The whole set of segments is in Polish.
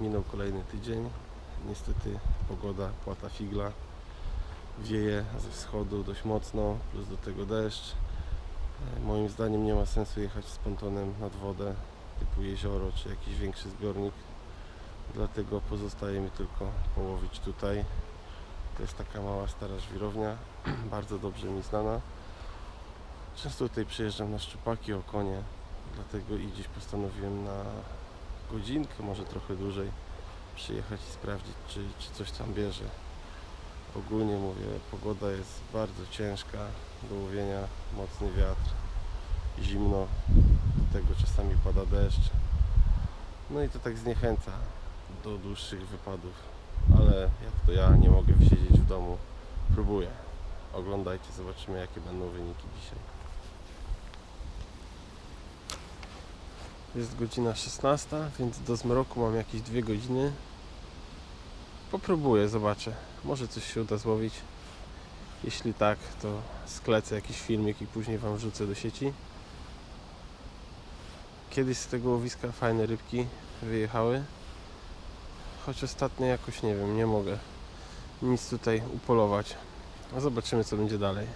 minął kolejny tydzień. Niestety pogoda płata figla. Wieje ze wschodu dość mocno, plus do tego deszcz. E, Moim zdaniem nie ma sensu jechać z pontonem nad wodę typu jezioro czy jakiś większy zbiornik. Dlatego pozostaje mi tylko połowić tutaj. To jest taka mała stara żwirownia, bardzo dobrze mi znana. Często tutaj przyjeżdżam na szczupaki, okonie, dlatego i dziś postanowiłem na godzinkę, może trochę dłużej przyjechać i sprawdzić, czy, czy coś tam bierze. Ogólnie mówię, pogoda jest bardzo ciężka do łowienia, mocny wiatr, zimno, do tego czasami pada deszcz. No i to tak zniechęca do dłuższych wypadów, ale jak to ja nie mogę siedzieć w domu, próbuję. Oglądajcie, zobaczymy jakie będą wyniki dzisiaj. Jest godzina 16, więc do zmroku mam jakieś dwie godziny. Popróbuję, zobaczę. Może coś się uda złowić. Jeśli tak, to sklecę jakiś filmik i później Wam wrzucę do sieci. Kiedyś z tego łowiska fajne rybki wyjechały. Choć ostatnio jakoś nie wiem, nie mogę nic tutaj upolować. No zobaczymy co będzie dalej.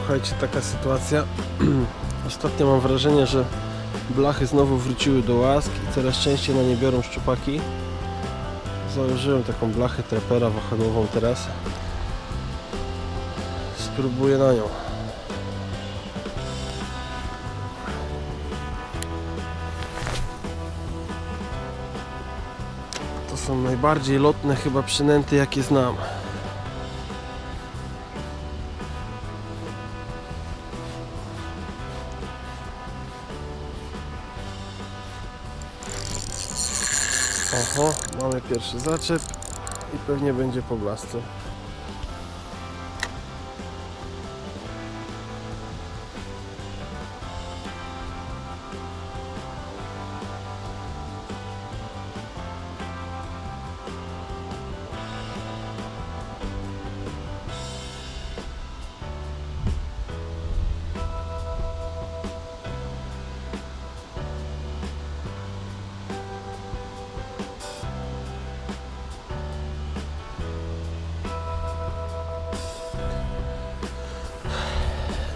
Słuchajcie, taka sytuacja. Ostatnio mam wrażenie, że blachy znowu wróciły do łask i coraz częściej na nie biorą szczupaki. Założyłem taką blachę trapera wahadłową teraz. Spróbuję na nią. To są najbardziej lotne chyba przynęty jakie znam. Oho, mamy pierwszy zaczep i pewnie będzie po blasce.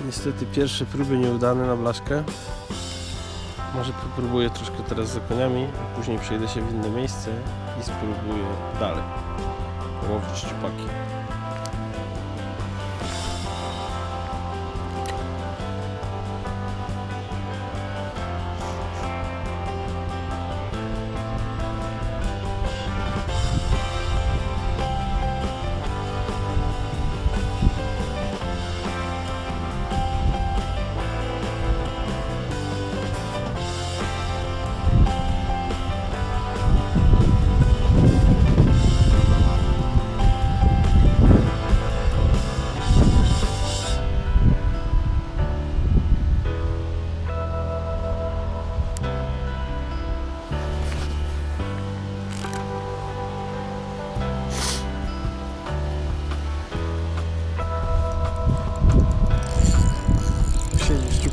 Niestety pierwsze próby nieudane na blaszkę. Może popróbuję troszkę teraz z koniami, a później przejdę się w inne miejsce i spróbuję dalej łowić szczupaki.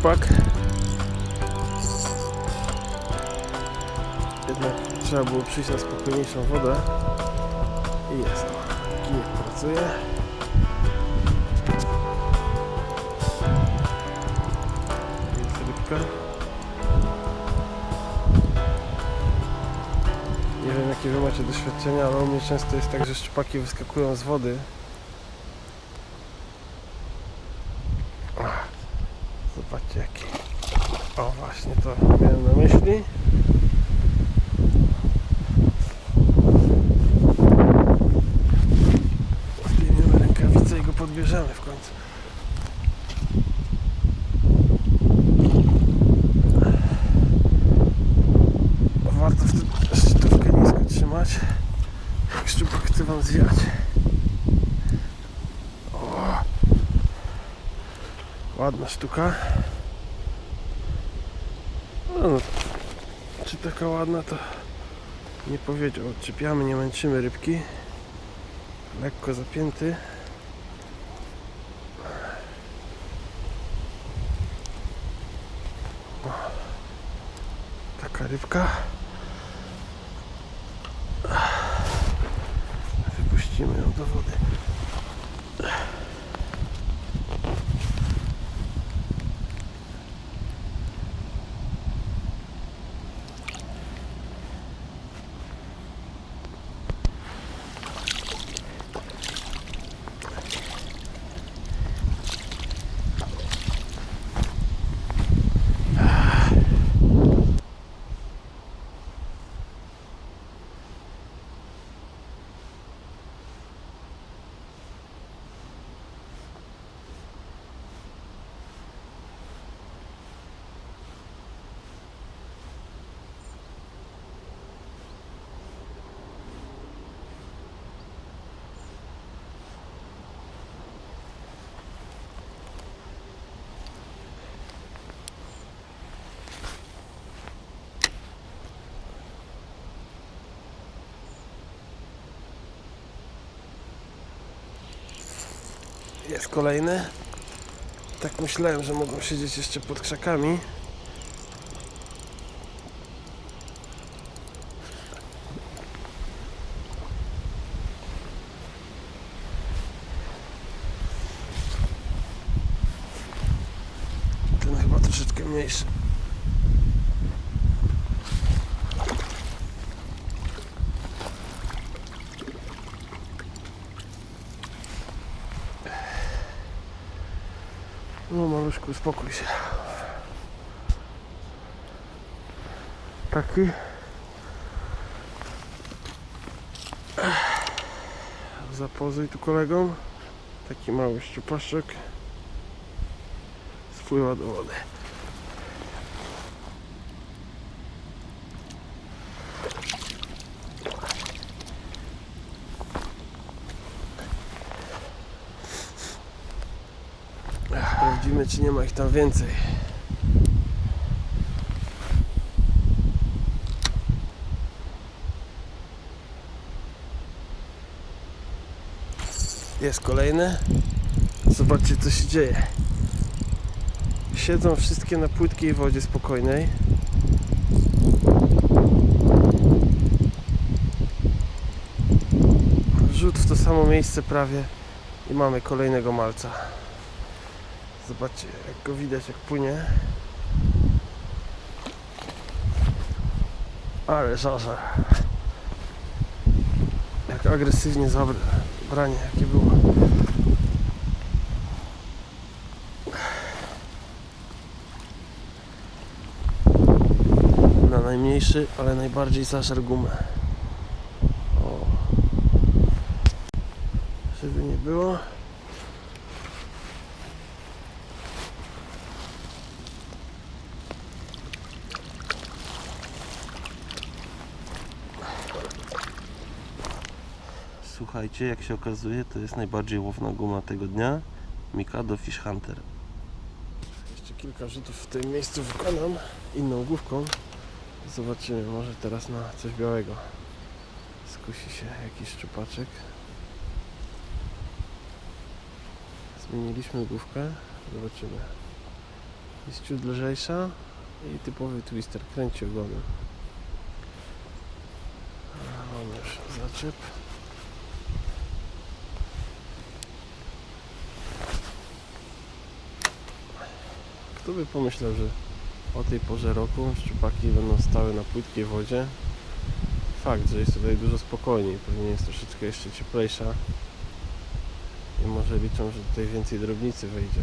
Szczupak. Jednak trzeba było przyjść na spokojniejszą wodę. I jest. Kijek pracuje. Jest rybka. Nie wiem jakie wy macie doświadczenia, ale u mnie często jest tak, że szczupaki wyskakują z wody. Zobaczcie jaki. O właśnie to miałem na myśli. Zdejmiemy rękawice i go podbierzemy w końcu. Ładna sztuka. No, no, czy taka ładna to nie powiedział. Odczepiamy, nie męczymy rybki. Lekko zapięty. O, Taka rybka. Wypuścimy ją do wody. Jest kolejny. Tak myślałem, że mogą siedzieć jeszcze pod krzakami. Ten chyba troszeczkę mniejszy. No maluszku, uspokój się. Taki. Zapozuj tu kolegom. Taki mały szczupaszek. Spływa do wody. Sprawdzimy, czy nie ma ich tam więcej. Jest kolejny. Zobaczcie, co się dzieje. Siedzą wszystkie na płytkiej wodzie spokojnej. Rzut w to samo miejsce prawie i mamy kolejnego malca. Zobaczcie, jak go widać, jak płynie. Ale żarze. Jak agresywnie zabranie, jakie było. Na najmniejszy, ale najbardziej zażar gumę. O. Żeby nie było. Słuchajcie, jak się okazuje, to jest najbardziej łowna guma tego dnia. Mikado Fish Hunter. Jeszcze kilka rzutów w tym miejscu wykonam inną główką. Zobaczymy, może teraz na coś białego skusi się jakiś szczupaczek. Zmieniliśmy główkę. Zobaczymy. Jest ciut lżejsza i typowy twister kręci ogonem. Mamy już zaczep. Kto by pomyślał, że o tej porze roku szczupaki będą stały na płytkiej wodzie. Fakt, że jest tutaj dużo spokojniej, pewnie jest troszeczkę jeszcze cieplejsza i może liczą, że tutaj więcej drobnicy wejdzie.